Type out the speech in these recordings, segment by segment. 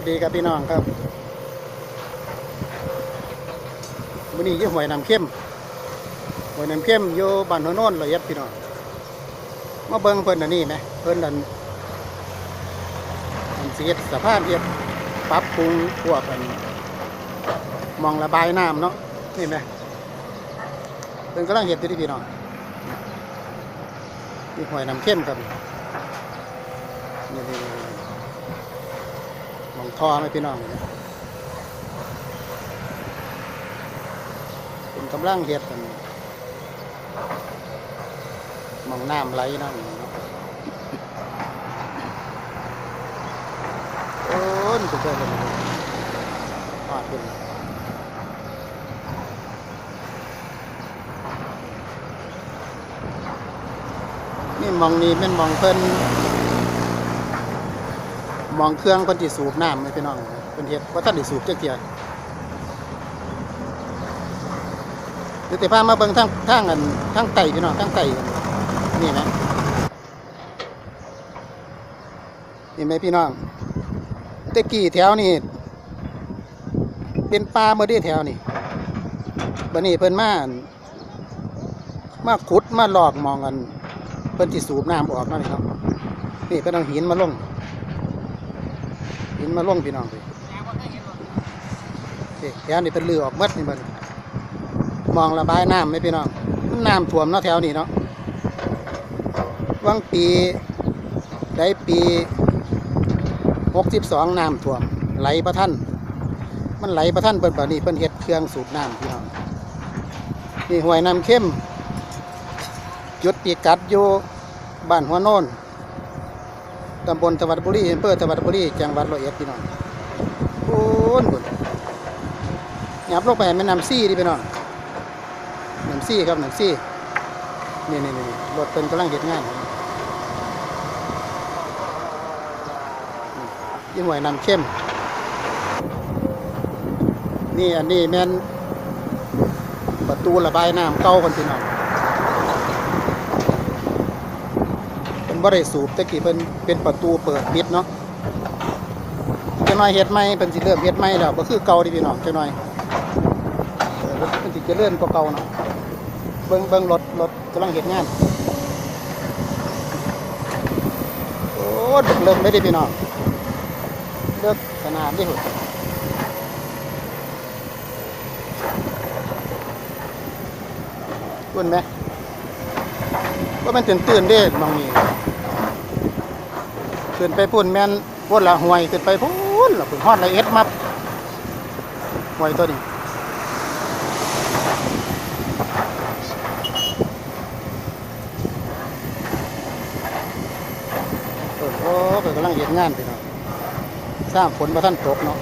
วัสดีครับพี่น้องครับวันนี้ยี่หวยน้ำเข้มหวยน้ำเข้มอยู่บ้านโนนโนนละเอียดพี่น้องมาเบิ่งเพิ่นอันนี้ไหมเพิ่นอันอันสิเฮ็ดสภาพเฮ็ดปรับปรุงพวกอันมองระบายน้ำเนาะนี่ไหมเพิ่นกำลังเฮ็ดอยู่ที่พี่น้องนี่หวยน้ำเข้มครับนี่ นี่นี่หมองท่อไหมพี่น้องเป็นกำลังเฮ็ดกันมองน้ำไหลน้ำนี่เนาะโอ้ยสุดยอดเลยปาดเป็นนี่มองนี้เป็นมองเพิ่น มองเครื่องคนที่สูบน้ำไหมพี่น้องเป็นเฮ็ดว่าท่านได้สูบจักเทียเดี๋ยวแต่พามาเบิ่งทางทางอันทางไต่พี่น้องทางไต่นี่ไหมนี่ไหมพี่น้องตะกี้แถวนี่เป็นป่าเมื่อได้แถวนี่บัดนี้เพิ่นมามาขุดมาหลอกมองกันเพิ่นที่สูบน้ำออกนั่นนี่เนาะนี่เพิ่นเอาหินมาลง นมาล่องพี่น้องเลยแถวนี้เป็นเรือออกหมดนี่บันมองระบายน้ำไหมพี่น้องน้ำท่วมเนาะแถวนี้เนาะวังปีได้ปีหกสิบสองน้ำท่วม ไหลประทันมันไหลประทันเปิดแบบนี้เพิ่นเฮ็ดเครื่องสูบน้ำพี่น้องนี่ห้วยน้ำเข้มจุดปีกัดอยู่บ้านหัวโนน ตำบลตวัดบุรีอำเภอตวัดบุรีจังหวัดร้อยเอ็ดพี่น้องโอ้นบุญหยับลงไปแม่น้ำซี่ดิพี่น้องน้ำซี่ครับน้ำซี่นี่นี่นี่รถเป็นกำลังเห็ดงานยี่หวยน้ำเข้ม นี่อันนี้แม่นประตูระบายน้ำเก่าคนพี่น้อง เป็น บ่ได้สูบต่กี้เป็นเป็นประตูเปิดปิดเนาะจังน้อยเฮ็ดใหม่เป็นสิเริ่มเฮ็ดใหม่แล้วบ่คือเก่าดิพี่น้องจังน้อยเออเป็นสิเจริญกว่าเก่าเนาะเบิ่งเบิ่งรถรถกำลังเฮ็ดงานโอ้ดึกเริ่มไม่ได้พี่น้องเลิกขนาดนี้หุ่นคุณไหมว่ามันตื่นตื่นเด้มองนี่ ขึ้นไปพุ่นแม่นพุ่นละห่วยขึ้นไปพุ่นละพุ่นฮอดละเอ็ดมับห่วยตัวนี้โอ้โหกำลังเห็นงานไปเนาะสร้างฝนมาท่านตกเนาะ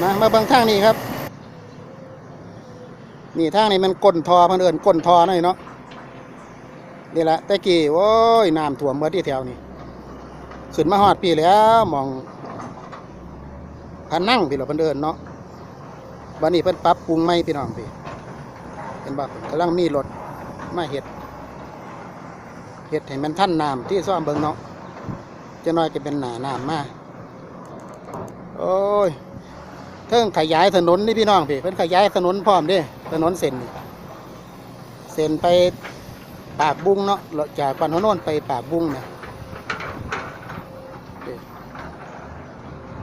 มามาบิ่งทางนี้ครับ นี่ทางนี้มันก้นทอเพันเอินก้นทอหน่อยเนาะ นี่แหละแต่กี้โอ้ยน้ำท่วมเมื่อที่แถวนี้ขึ้นมาฮอดพี่แล้วมองพันนั่งพี่เราเพิ่นเดินเนาะวันนี้เพิ่นปรับปรุงใหม่พี่น้องพี่เห็นบ่กำลังมีรถมาเฮ็ดเฮ็ดให้มันท่านน้ำที่ซ่อมเบิงเนาะจะน้อยจะเป็นหนาน้ำมาโอ้ยเทิงขยายถนนนี่พี่น้องพี่เพิ่นขยายถนนพร้อมด้ถนนเส้นเส้นไป ปากบุ้งเนาะเราจากปันโน่นไปปากบุ้งเนี่ย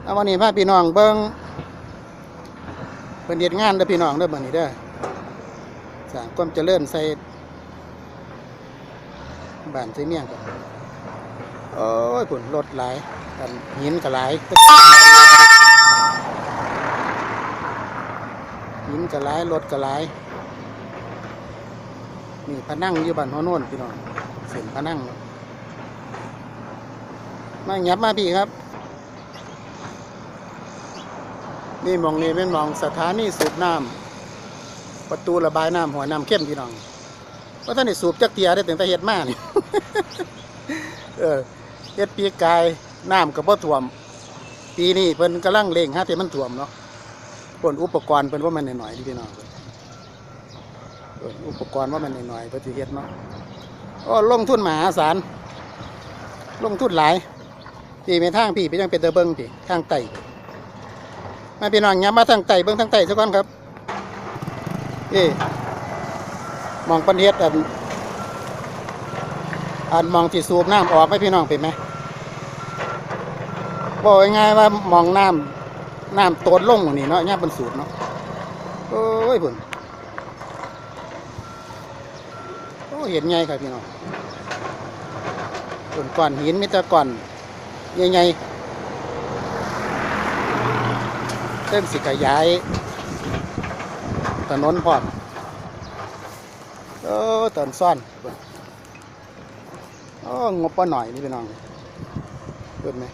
เอาวันนี้พาพี่น้องเบิ้งเป็นเฮ็ดงานเด้อพี่น้องเด้อบัดนี้เด้อสร้างความเจริญใส่บ้านใส่เมียงกันโอ้ยผลรถหลายกันหินก็หลายหินก็หลายรถก็หลาย นี่พนังอยู่บ้านหัวโน่นพี่น้องเส้นพนังมาหยับมาพี่ครับ นี่มองนี้เป็นมองสถานีสูบน้ำประตูระบายน้ำหัวน้ำเข้มพี่น้องเพราะท่านนี่สูบจักเทียได้ตั้งแต่เฮ็ดมานี่เออเฮ็ดปีกายน้ำกับพ่ท่วม ปีนี้เพิ่นกำลังเร่งฮะที่มันท่วมเนาะผลอุปกรณ์เพิ่นว่ามันหน่อยๆพี่น้องเอุปกรณ์ว่ามันหน่อยๆเพื่อที่เฮ็ดเนาะโอ้ลงทุนมหาศาลลงทุนหลายพี่ไปทางพี่ไปยังเป็นตะเบิงพี่ทางไต่มาพี่น้องย้ำมาทางไต่เบิ้งทางไต่ซะก่อนครับเอ๊มองปันเฮ็ดอันอันมองที่สูบน้ำออกไหมพี่น้องเป็นไหมบอกง่ายๆว่ามองน้ำน้ำโตดลงหม้องนี่เนาะย่าบนสูบเนาะโอ้ยพุ่นโอ้ เห็นไงครับพี่น้องส่วนก้อนหินมิตรก้อนใหญ่ๆเส้นสิขยายถนนพร้อมเออตอนซ่อนโอ้งบปะหน่อยนี่พี่น้องเปิดไหม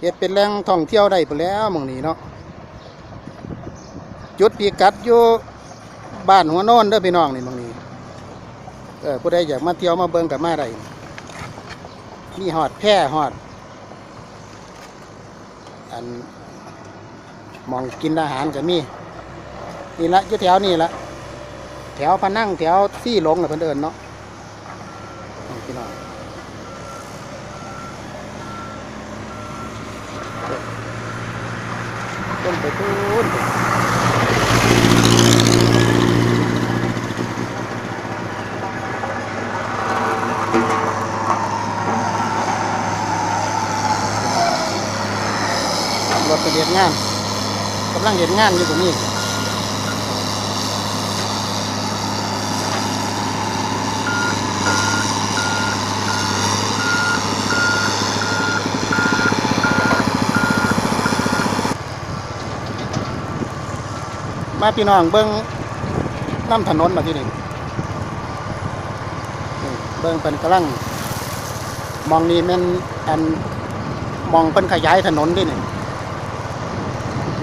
เฮ็ดเป็นแหล่งท่องเที่ยวได้ไปแล้วมองนี้เนาะจุดพิกัดอยู่บ้านหัวโนนเด้อพี่น้องนี่มองนี้ เออผู้ใดอยากมาเที่ยวมาเบิ่งกับมาได้มีหอดแพร่หอด อันมองกินอาหารก็มีนี่ละอยู่แถวนี่ละแถวพนังแถวซี่หลงกับเพิ่นเอิ้นเนาะนี่พี่น้องต้นไปตูนรถไปเรียน งานกำลังเรียนงานอยู่ตรงนี้มาพี่น้องเบิ้งน้ำถนนมาที่นี่นี่เบิ้งเป็นกำลังมองนี่แมันอันมองเป็นขยายถนนด้วยนี่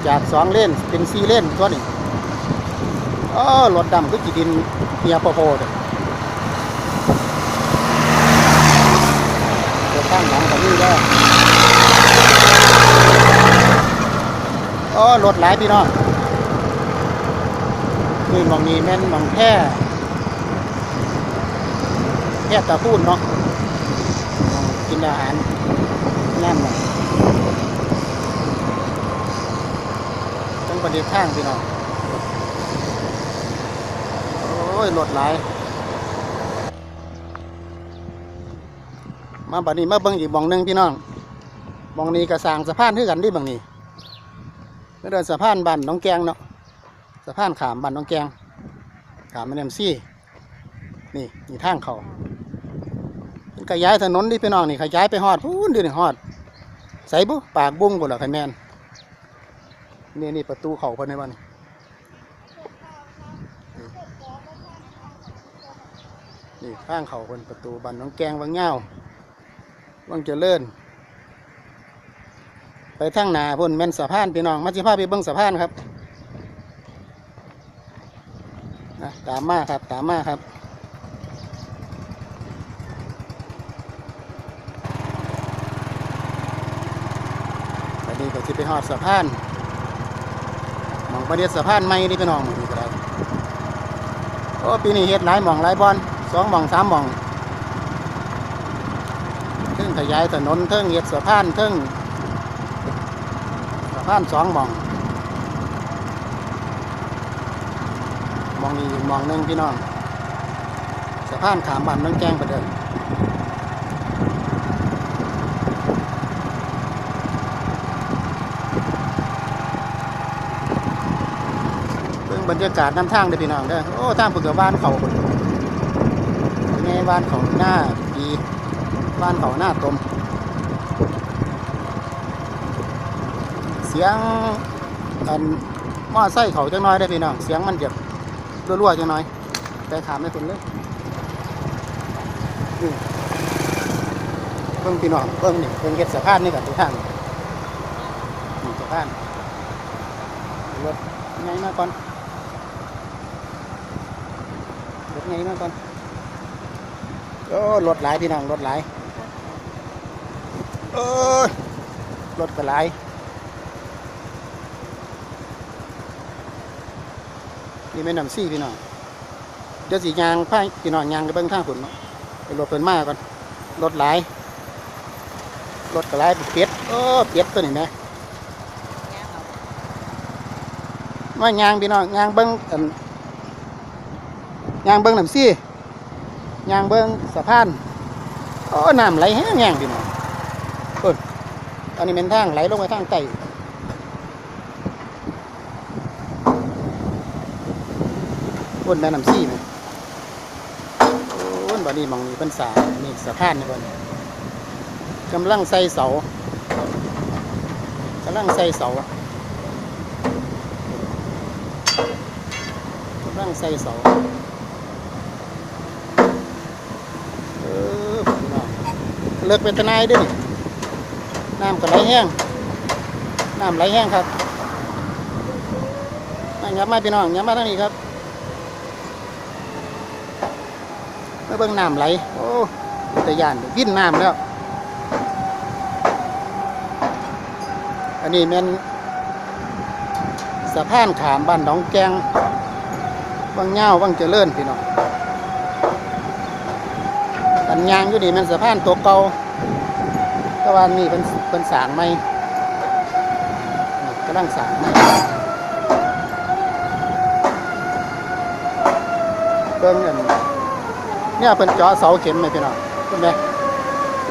จากสองเลนเป็นสี่เลนตัวนี้อ๋อรถดำก็จีดินเฮียโปโปเลยรถข้างหลังกับนี่ได้อ๋อรถหลายพี่น้องคือมองนี้แม่นมองแค่แค่ตะพูนเนาะกินอาหารนั่นน่ะต้อง ประเดี๋ยวข้างพี่น้องโอ้ยรถหลาย มาบัดนี้มาเบิ่งอีกหมองหนึ่งพี่น้องหมองนี้ก็สร้างสะพานคือกันดิบางนี้เดินสะพานบ้านน้องแกงเนาะสะพานขามบ้านน้องแกง ขามแม่น้ำซี่ นี่นี่ทางเขาขยายถนนนี่พี่น้องนี่ขยายไปฮอดพูนเดี๋ยวนี่ฮอด ใส่บุปากบุ้งบุหล่ะไข่แมน นี่นี่ประตูเขาเพิ่นในบ้านนี่ข้างเขาเพิ่นประตูบ้านน้องแกงวังเงาวังเจริญไปทางนาพุ่นแม่นสะพานพี่น้อง มาจิพาไปเบิ่งสะพานครับนะตามมาครับตามมาครับตอนนี้ก็จะไปหอดสะพาน ประเดี๋ยวสะพานใหม่นี่พี่น้องหมองนี้ก็ได้โอ้ปีนี้เฮ็ดหลายหม่องหลายบอนสองหม่องสามหม่องเทิงขยายถนนเทิงเฮ็ดสะพานเทิงสะพานสองหม่องมองนี้อีกมองหนึ่งพี่น้องสะพานขามบ้านน้องแจ้งปเดินเบิ่งบ รรยากาศน้ำทางเด้อพี่น้องเด้อโอ้ทางเพิ่นก็บ้านเขาเพิ่นเป็นไงบ้านเขาหน้าดีบ้านเขาหน้าตม เสียงอันมอไซค์เขาจังน้อยได้พี่น้องเสียงมันจะรัวๆจังหน่อย แต่ขามไม่เป็นเลยเพิ่งพี่น้องเพิ่งนี่เพิ่งเก็ดสะพานนี่กับทุกท่านสะพานรถไงมาก่อนรถ ไงมาก่อนโอ้รถหลายพี่น้องรถหลายเอ้ยรถก็หลายนี่แม่น้ำซี่พี่น้องเดี๋ยวสียางพายพี่น้องยางไปเบิ่งทางฝนเนาะไปรถเพิ่นมาก่อนรถหลายรถกระไรเป็ดโอ้เป็ดตัวนี้ไหมมายางพี่น้องยางเบิ้งอันยางเบิ้งน้ำซี่ยางเบิ้งสะพานโอ้น้ำไหลแห้งแห้งพี่น้องเอ้ยอันนี้เป็นทางไหลลงไปทางใต้บนแม่น้ำซี่ไหมโอ้ยบัดนี้มองนี้เป็นสานี่สะพานนี่บนกำลังใส่เสากำลังใส่เสากำลังใส่เสาเออพี่น้อง เลิกเป็นทนายด้วยน้ำก็ไหลแห้งน้ำไหลแห้งครับมางับมาพี่น้องงับมาทางนี้ครับมาเบิ่งน้ำไหล โอ้แต่ยานวิ่นน้ำแล้ว อันนี้แมันสะพานขามบ้านหนองแกงบางเง่าบางเจริญพี่น้อง อันยางอยู่นี่แมันสะพานตัวเก่าแตะวันนี้เป็นเป็นสร้างใหม่นี่กำลังสร้างใหม่เบิ่งอันเนี่ยเป็นเจาะเสาเข็มไหมพี่น้องเห็นไหม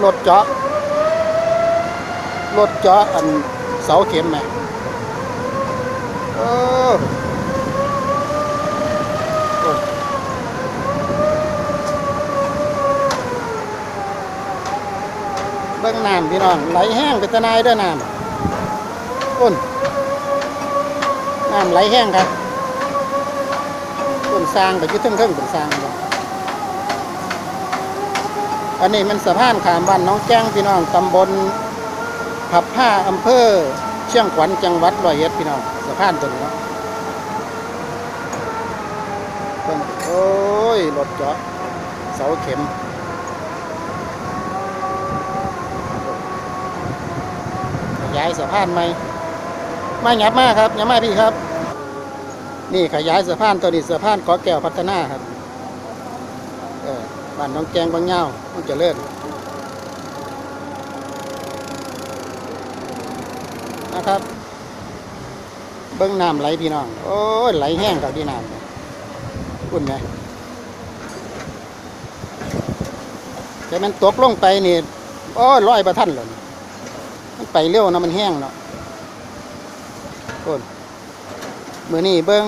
รถเจาะรถเจาะอันเสาเข็มไหมเออโอ้ยเบิ่งน้ำพี่น้องไหลแห้งเป็นตะนายด้วยน้ำอ้นน้ำไหลแห้งครับต้นสร้างไปยึดเทิงๆเป็นสร้างครับอันนี้มันสะพานขามบ้านน้องแจ้งพี่น้องตำบลผับผ้าอำเภอเชียงขวัญจังหวัดร้อยเอ็ดพี่น้องสะพานตัวนี้เนาะโอ้ยรถจาะเสาเข็ม ยายสะพานใหม่มาหยับมากครับหยับมากพี่ครับ นี่ขยายสะพานตัวนี้สะพานขอแก้วพัฒนาครับเออบ้านน้องแกงบางเงามันเจะเลิศนะครับ เบิ้งน้ำไหลพี่น้อง โอ้ยไหลแห้งกับที่น้ำเนี่ยคุณไหมแต่มันตกลงไปนี่โอ้ยร้อยประทันเลยมัน ไปเร็วนะมันแห้งเนาะคุณมือนี่เบิ้ง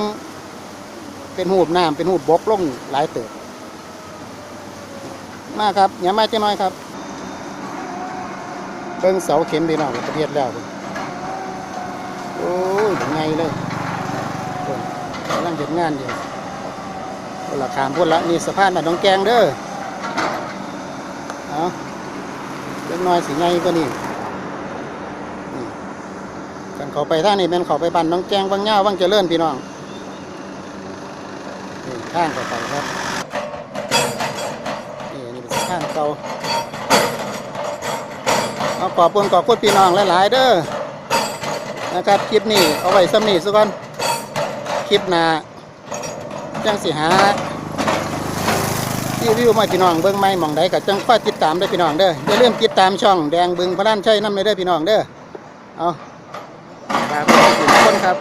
เป็นหูบน้ำเป็นหูบบกลงหลายเติบมาครับอย่ามาเจ้าน้อยครับเบิ้งเสาเข็มพี่น้องประเทศแล้วโอ้ยไงเลยโอ้ยกำลังเห็นงานอยู่คนละขามพุ่นละนี่สะพานบ้านหนองแกงเด้อเอาเล็กน้อยสิไงก็นี่นี่กัน เขาไปท่านี้แม่นเขาไปบ้านน้องแกงบางเง่าบางเจริญพี่น้องนี่ข้างเขาไปครับนี่นี่เป็นสะพานเก่าเอาขอบคุณขอบคุณพี่น้องหลายๆเด้อนะครับคลิปนี้เอาไว้สำนีสักก่อนคลิปหน้าจังสิหาที่วิวมาพี่น้องเบิ้งไม้มองใดก็จังค่อยติดตามได้พี่น้องเด้ออย่าลืมติดตามช่องแดงบึงพระล้านชัยน้ำเลยเด้อพี่น้องเด้อเอา ครับ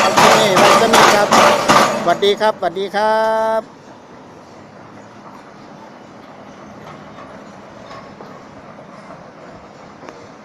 เอาคลิปนี้ไว้สำนีครับสวัสดีครับสวัสดีครับ